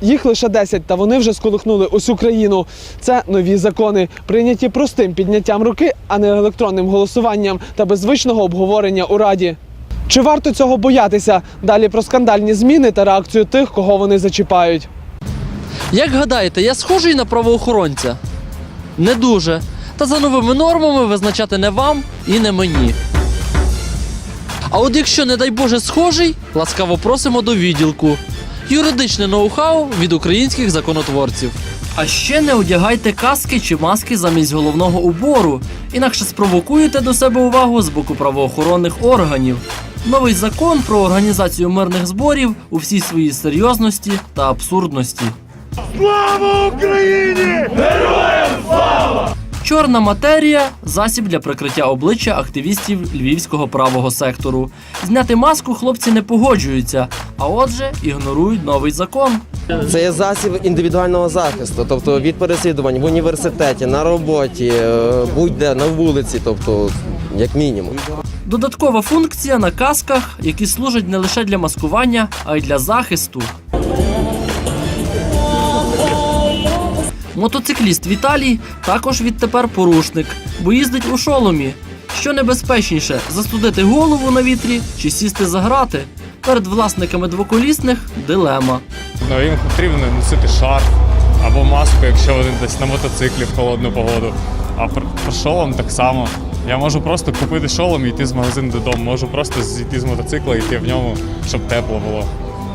Їх лише 10, та вони вже сколихнули усю країну. Це нові закони, прийняті простим підняттям руки, а не електронним голосуванням та без звичного обговорення у раді. Чи варто цього боятися? Далі про скандальні зміни та реакцію тих, кого вони зачіпають. Як гадаєте, я схожий на правоохоронця? Не дуже. Та за новими нормами визначати не вам і не мені. А от якщо, не дай Боже, схожий, ласкаво просимо до відділку. Юридичне ноу-хау від українських законотворців. А ще не одягайте каски чи маски замість головного убору, інакше спровокуєте до себе увагу з боку правоохоронних органів. Новий закон про організацію мирних зборів у всій своїй серйозності та абсурдності. Чорна матерія засіб для прикриття обличчя активістів львівського правого сектору. Зняти маску хлопці не погоджуються, а отже, ігнорують новий закон. Це є засіб індивідуального захисту, тобто від переслідувань в університеті, на роботі, е, будь-де на вулиці, тобто як мінімум. Додаткова функція на касках, які служать не лише для маскування, а й для захисту. Мотоцикліст Віталій також відтепер порушник, бо їздить у шоломі. Що небезпечніше застудити голову на вітрі чи сісти за грати? Перед власниками двоколісних дилема. Ну, їм потрібно носити шарф або маску, якщо вони десь на мотоциклі в холодну погоду. А про, про шолом так само. Я можу просто купити шолом і йти з магазину додому. Можу просто зійти з мотоцикла і йти в ньому, щоб тепло було.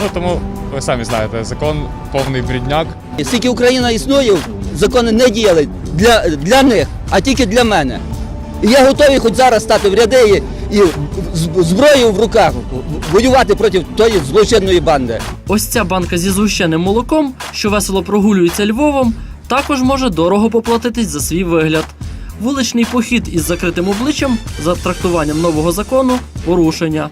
Ну тому ви самі знаєте, закон повний брідняк. Скільки Україна існує, закони не діяли для, для них, а тільки для мене. І я готовий хоч зараз стати в ряди і, зброєю в руках воювати проти тої злочинної банди. Ось ця банка зі згущеним молоком, що весело прогулюється Львовом, також може дорого поплатитись за свій вигляд. Вуличний похід із закритим обличчям за трактуванням нового закону порушення.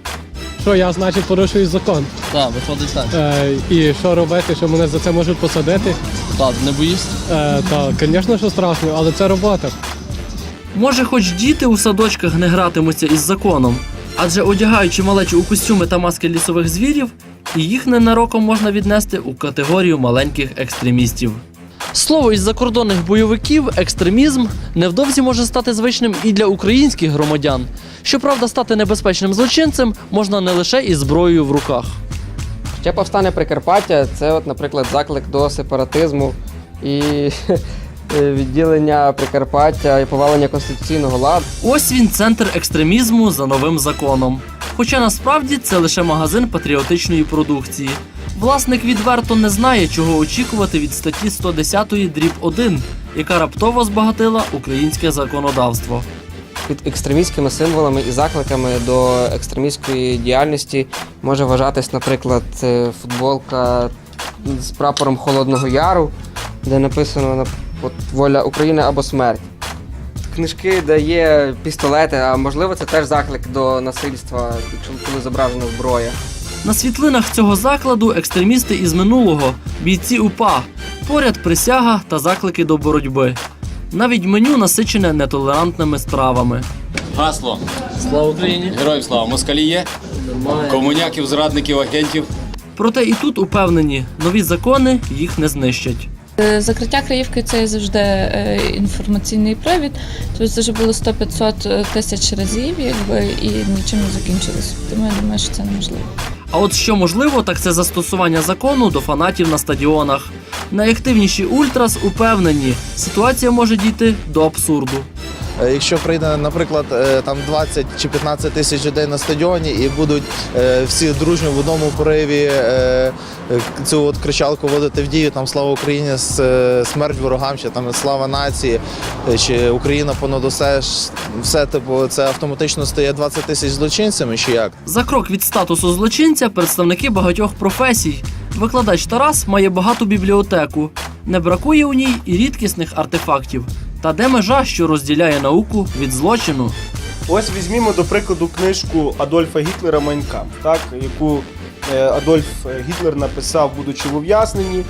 Що я, значить, порушую закон. Так, виходить так. Е, і що робити, що мене за це можуть посадити? Так, не боїшся? Е, та, звісно, що страшно, але це робота. Може, хоч діти у садочках не гратимуться із законом, адже одягаючи малечу у костюми та маски лісових звірів, і їх ненароком можна віднести у категорію маленьких екстремістів. Слово із закордонних бойовиків, екстремізм невдовзі може стати звичним і для українських громадян. Щоправда, стати небезпечним злочинцем можна не лише із зброєю в руках. Ще повстане Прикарпаття це, от, наприклад, заклик до сепаратизму і відділення Прикарпаття і повалення конституційного ладу. Ось він центр екстремізму за новим законом. Хоча насправді це лише магазин патріотичної продукції. Власник відверто не знає, чого очікувати від статті 110 дріб 1, яка раптово збагатила українське законодавство. Під екстремістськими символами і закликами до екстремістської діяльності може вважатись, наприклад, е, футболка з прапором Холодного Яру, де написано воля України або смерть. Книжки, де є пістолети, а можливо це теж заклик до насильства, коли зображена зброя. На світлинах цього закладу екстремісти із минулого, бійці УПА, поряд присяга та заклики до боротьби. Навіть меню насичене нетолерантними стравами. Гасло. Слава Україні! Героїв слава. Москалі є? Комуняків, зрадників, агентів. Проте і тут упевнені, нові закони їх не знищать. Е, Закриття Криївки це завжди е, інформаційний привід. Тобто це вже було 100-500 тисяч разів, якби і нічим не закінчилось. Тому я думаю, що це неможливо. А от що можливо, так це застосування закону до фанатів на стадіонах. Найактивніші ультрас упевнені, ситуація може дійти до абсурду. Е, Якщо прийде, наприклад, е, там 20 чи 15 тисяч людей на стадіоні і будуть е, всі дружньо в одному пориві цю от кричалку вводити в дію, там слава Україні, смерть ворогам, чи там слава нації, чи Україна понад усе, все типу, це автоматично стає 20 тисяч злочинцями, чи як? За крок від статусу злочинця представники багатьох професій. Викладач Тарас має багату бібліотеку. Не бракує у ній і рідкісних артефактів. Та де межа, що розділяє науку від злочину? Ось візьмімо до прикладу книжку Адольфа Гітлера Майнкамп, так, яку е, Адольф Гітлер написав, будучи в ув'язненні,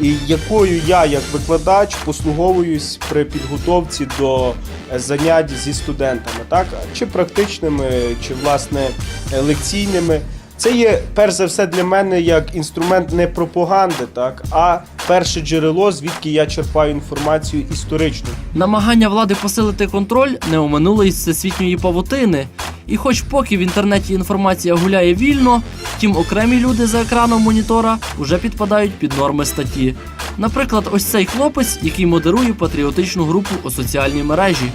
і якою я, як викладач, послуговуюсь при підготовці до е, занять зі студентами, так, чи практичними, чи власне е, лекційними. Це є перш за все для мене як інструмент не пропаганди, так, а перше джерело, звідки я черпаю інформацію історичну. Намагання влади посилити контроль не оминуло із всесвітньої павутини. І хоч поки в інтернеті інформація гуляє вільно, втім окремі люди за екраном монітора вже підпадають під норми статті. Наприклад, ось цей хлопець, який модерує патріотичну групу у соціальній мережі.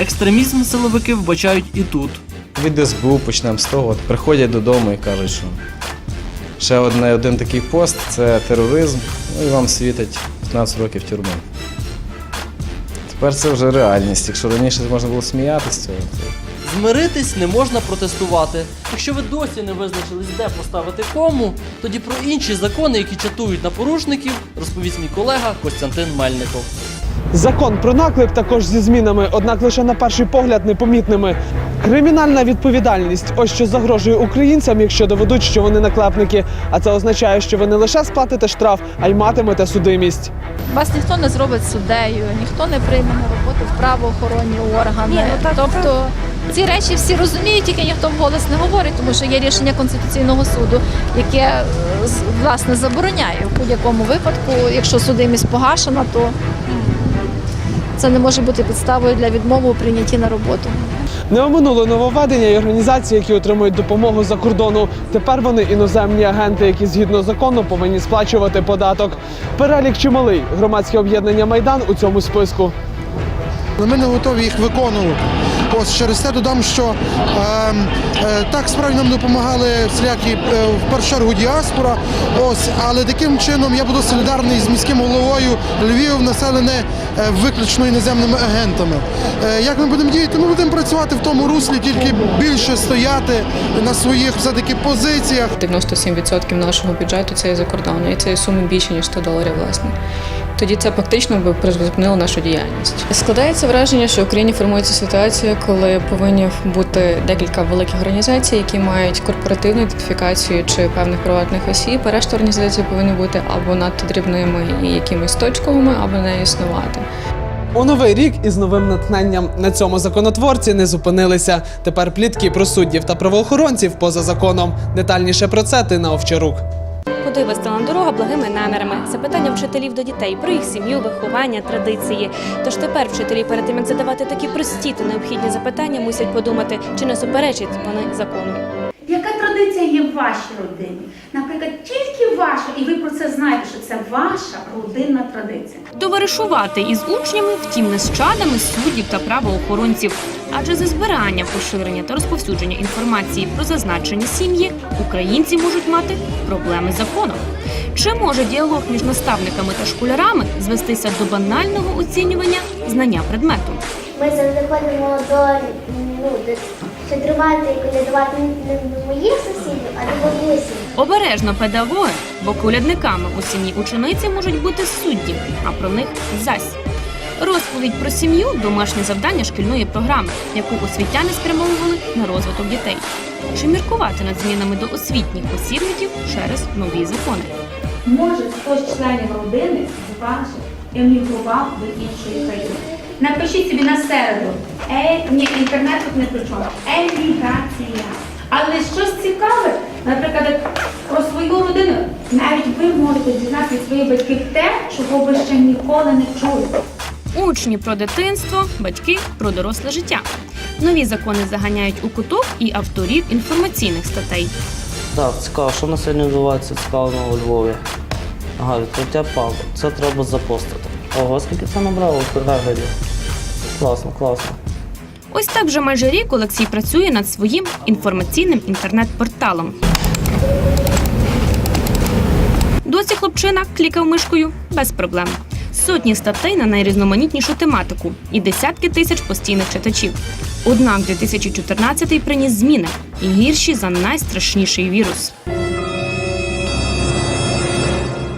Екстремізм силовики вбачають і тут. Від СБУ почнемо з того. От приходять додому і кажуть, що ще одне, один такий пост це тероризм, ну і вам світить 15 років тюрми. Тепер це вже реальність. Якщо раніше можна було сміятися цього, то Змиритись не можна протестувати. Якщо ви досі не визначились, де поставити кому, тоді про інші закони, які чатують на порушників, розповість мій колега Костянтин Мельников. Закон про наклеп також зі змінами, однак лише на перший погляд непомітними. Кримінальна відповідальність ось що загрожує українцям, якщо доведуть, що вони наклепники. А це означає, що ви не лише сплатите штраф, а й матимете судимість. Вас ніхто не зробить суддею, ніхто не прийме на роботу в правоохоронні органи. тобто ці речі всі розуміють, тільки ніхто вголос не говорить, тому що є рішення Конституційного суду, яке е, з- власне забороняє в будь-якому випадку, якщо судимість погашена, то це не може бути підставою для відмови у прийнятті на роботу. Не оминули нововведення і організації, які отримують допомогу за кордону. Тепер вони іноземні агенти, які згідно закону повинні сплачувати податок. Перелік чималий. Громадське об'єднання Майдан у цьому списку. Ми не готові їх виконувати. Ось через те додам, що е, е, так справді нам допомагали всілякі е, в першу чергу діаспора. Ось, але таким чином я буду солідарний з міським головою Львів, населене е, виключно іноземними агентами. Е, як ми будемо діяти? Ми будемо працювати в тому руслі, тільки більше стояти на своїх все-таки позиціях. 97% нашого бюджету це є за кордону, і це суми більше ніж 100 доларів, власне. Тоді це фактично би призупинило нашу діяльність. Складається враження, що в Україні формується ситуація, коли повинні бути декілька великих організацій, які мають корпоративну ідентифікацію чи певних приватних осіб. Решта організацій повинні бути або надто дрібними і якимись точковими, або не існувати. У новий рік із новим натхненням на цьому законотворці не зупинилися. Тепер плітки про суддів та правоохоронців поза законом. Детальніше про це Тина Овчарук. Куди вистала дорога благими намірами? Запитання вчителів до дітей про їх сім'ю, виховання, традиції. Тож тепер вчителі перед тим як задавати такі прості та необхідні запитання, мусять подумати, чи не суперечить вони закону. Яка традиція є в вашій родині? Наприклад, ваша, і ви про це знаєте, що це ваша родинна традиція. Товаришувати із учнями, втім нащадами суддів та правоохоронців. Адже за збирання, поширення та розповсюдження інформації про зазначені сім'ї українці можуть мати проблеми з законом. Чи може діалог між наставниками та школярами звестися до банального оцінювання знання предмету? Ми завжди ходимо до ну, щедрувати і колядувати не до моїх сусідів, а до. Обережно педагоги, бо колядниками у сім'ї учениці можуть бути судді, а про них зась. Розповідь про сім'ю домашнє завдання шкільної програми, яку освітяни спрямовували на розвиток дітей. Чи міркувати над змінами до освітніх посібників через нові закони? Може, хтось членів родини ваших емігрував до іншої країни. Напишіть собі на середу. Е, ні, інтернет тут не при чому. Еміграція. Але щось цікаве, Навіть ви можете дізнатися своїх батьків те, чого ви ще ніколи не чули. Учні про дитинство, батьки про доросле життя. Нові закони заганяють у куток і авторів інформаційних статей. Так, цікаво, що на сьогодні відбувається цікавого у Львові. Ага, відкриття пабу. Це треба запостити. Ого, скільки це набрало переглядів. Класно, класно. Ось так вже майже рік Олексій працює над своїм інформаційним інтернет-порталом. Досі хлопчина клікав мишкою без проблем. Сотні статей на найрізноманітнішу тематику і десятки тисяч постійних читачів. Однак 2014 приніс зміни і гірші за найстрашніший вірус.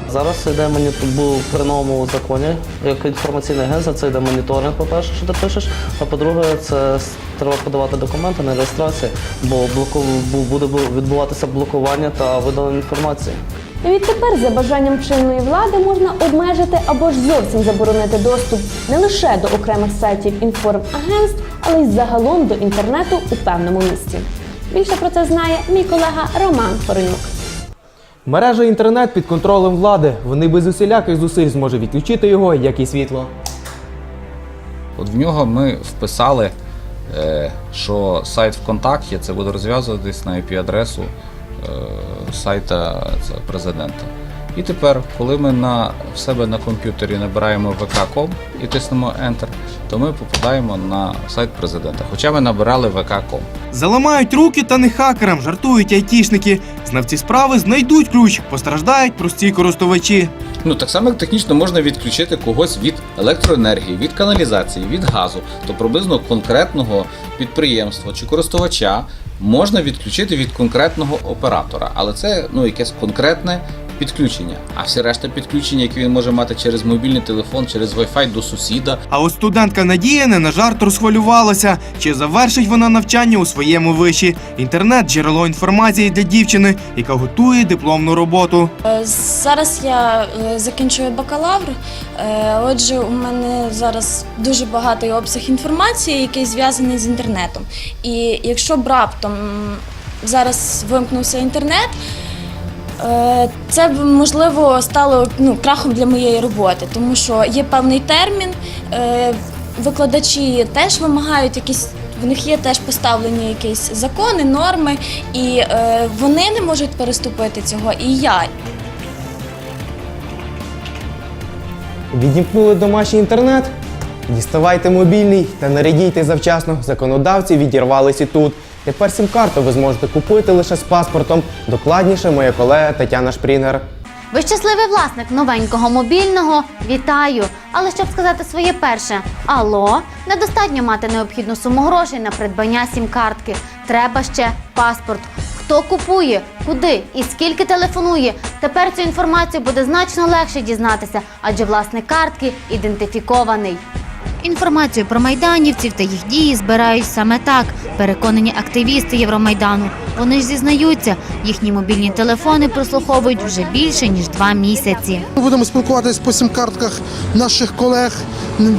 Зараз йде монітор при новому законі, як інформаційне агентство, це йде моніторинг, по-перше, що ти пишеш. А по-друге, це треба подавати документи на реєстрацію, бо блоку, буде відбуватися блокування та видалення інформації. Відтепер за бажанням чинної влади можна обмежити або ж зовсім заборонити доступ не лише до окремих сайтів інформагентств, але й загалом до інтернету у певному місці. Більше про це знає мій колега Роман Хоронюк. Мережа інтернет під контролем влади. Вони без усіляких зусиль зможуть відключити його, як і світло. От в нього ми вписали, е, що сайт ВКонтакті це буде розв'язуватись на IP-адресу сайта президента. І тепер, коли ми на, в себе на комп'ютері набираємо vk.com і тиснемо Enter, то ми попадаємо на сайт президента. Хоча ми набирали vk.com. Заламають руки та не хакерам, жартують айтішники. Знавці справи знайдуть ключ, постраждають прості користувачі. Ну так само як технічно можна відключити когось від електроенергії, від каналізації, від газу, то приблизно конкретного підприємства чи користувача можна відключити від конкретного оператора, але це ну якесь конкретне підключення. А всі решта підключення, які він може мати через мобільний телефон, через Wi-Fi до сусіда, А от студентка Надія не на жарт розхвилювалася, чи завершить вона навчання у своєму виші. Інтернет джерело інформації для дівчини, яка готує дипломну роботу. Е, Зараз я е, закінчую бакалавр. Е, Отже, у мене зараз дуже багатий обсяг інформації, який зв'язаний з інтернетом. І якщо б раптом зараз вимкнувся інтернет, це б можливо стало ну, крахом для моєї роботи, тому що є певний термін. е, Викладачі теж вимагають якісь. В них є теж поставлені якісь закони, норми, і е, вони не можуть переступити цього, і я. Відімкнули домашній інтернет? Діставайте мобільний та нарядійте завчасно. Законодавці відірвались і тут. Тепер сім-карту ви зможете купити лише з паспортом. Докладніше моя колега Тетяна Шпрінер. Ви щасливий власник новенького мобільного? Вітаю! Але щоб сказати своє перше алло, недостатньо мати необхідну суму грошей на придбання сім-картки. Треба ще паспорт. Хто купує, куди і скільки телефонує. Тепер цю інформацію буде значно легше дізнатися, адже власник картки ідентифікований. Інформацію про майданівців та їх дії збирають саме так. Переконані активісти Євромайдану. Вони ж зізнаються, їхні мобільні телефони прослуховують вже більше ніж два місяці. Ми будемо спілкуватись по сім-картках наших колег,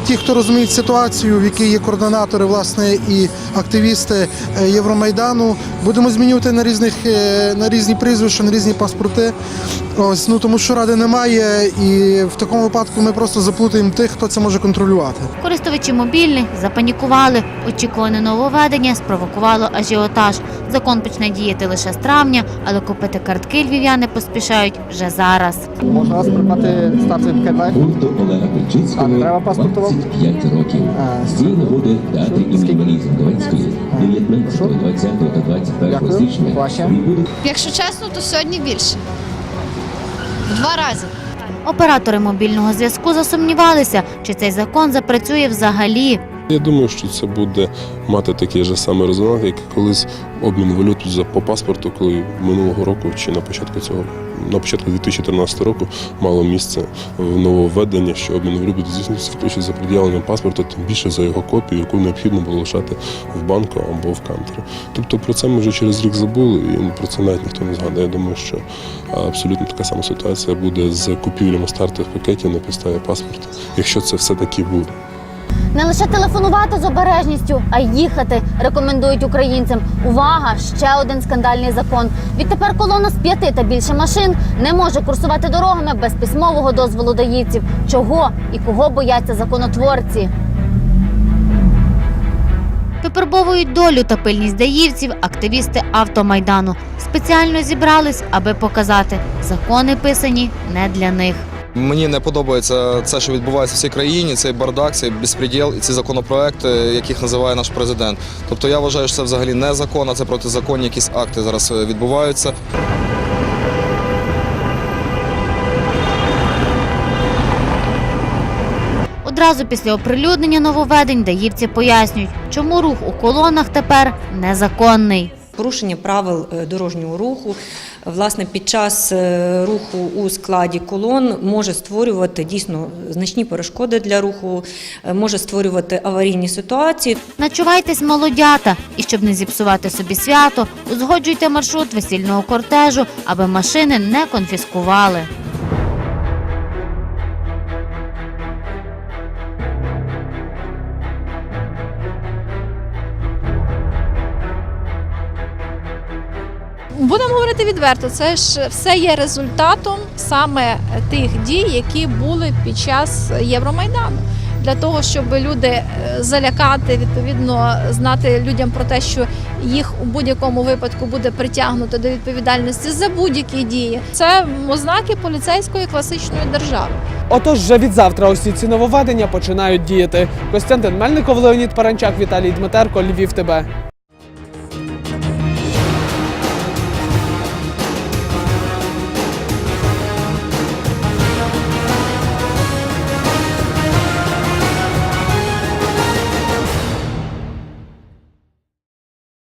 ті, хто розуміють ситуацію, в якій є координатори, власне, і активісти е, Євромайдану. Будемо змінювати на різних е, на різні прізвища, на різні паспорти. Ось ну тому, що ради немає, і в такому випадку ми просто заплутаємо тих, хто це може контролювати. Користувачі мобільних запанікували. Очікуване нововведення спровокувало ажіотаж. Закон почне діяти лише з травня, але купити картки львів'яни поспішають вже зараз. Можна вас придбати стартовий пакет лайф? Олега Пельчицького, Треба паспорт вам? 25 років. З цієї нагоди театр імені Марії Згодовецької 19, 20 та 21 січня Якщо чесно, то сьогодні більше. Два рази. Оператори мобільного зв'язку засумнівалися, чи цей закон запрацює взагалі. Я думаю, що це буде мати такий же самий резонанс, як колись обмін валют за по паспорту, коли минулого року чи на початку цього на початку 2013 року мало місце в нововведення, що обмін валют буде здійснюватися виключно за пред'явленням паспорта, тим більше за його копію, яку необхідно було лишати в банку або в кантері. Тобто про це ми вже через рік забули, і про це навіть ніхто не згадує. Я думаю, що абсолютно така сама ситуація буде з купівлями стартових пакетів на підставі паспорта, якщо це все таки буде. Не лише телефонувати з обережністю, а й їхати рекомендують українцям. Увага! Ще один скандальний закон. Відтепер колона з п'яти та більше машин не може курсувати дорогами без письмового дозволу даївців. Чого і кого бояться законотворці? Випробовують долю та пильність даївців активісти автомайдану. Спеціально зібрались, аби показати, закони писані не для них. Мені не подобається це, що відбувається в цій країні, цей бардак, цей безпреділ і ці законопроекти, яких називає наш президент. Тобто я вважаю, що це взагалі не закон, а це протизаконні якісь акти зараз е, відбуваються. Одразу після оприлюднення нововведень даївці пояснюють, чому рух у колонах тепер незаконний. Порушення правил е, дорожнього руху власне під час е, руху у складі колон може створювати дійсно значні перешкоди для руху, е, може створювати аварійні ситуації. Начувайтесь, молодята, і щоб не зіпсувати собі свято, узгоджуйте маршрут весільного кортежу, аби машини не конфіскували. Говорити відверто, це ж все є результатом саме тих дій, які були під час Євромайдану. Для того, щоб люди е, залякати, відповідно знати людям про те, що їх у будь-якому випадку буде притягнуто до відповідальності за будь-які дії. Це ознаки поліцейської класичної держави. Отож, вже від завтра усі ці нововведення починають діяти. Костянтин Мельников, Леонід Паранчак, Віталій Дмитерко, Львів. ТБ.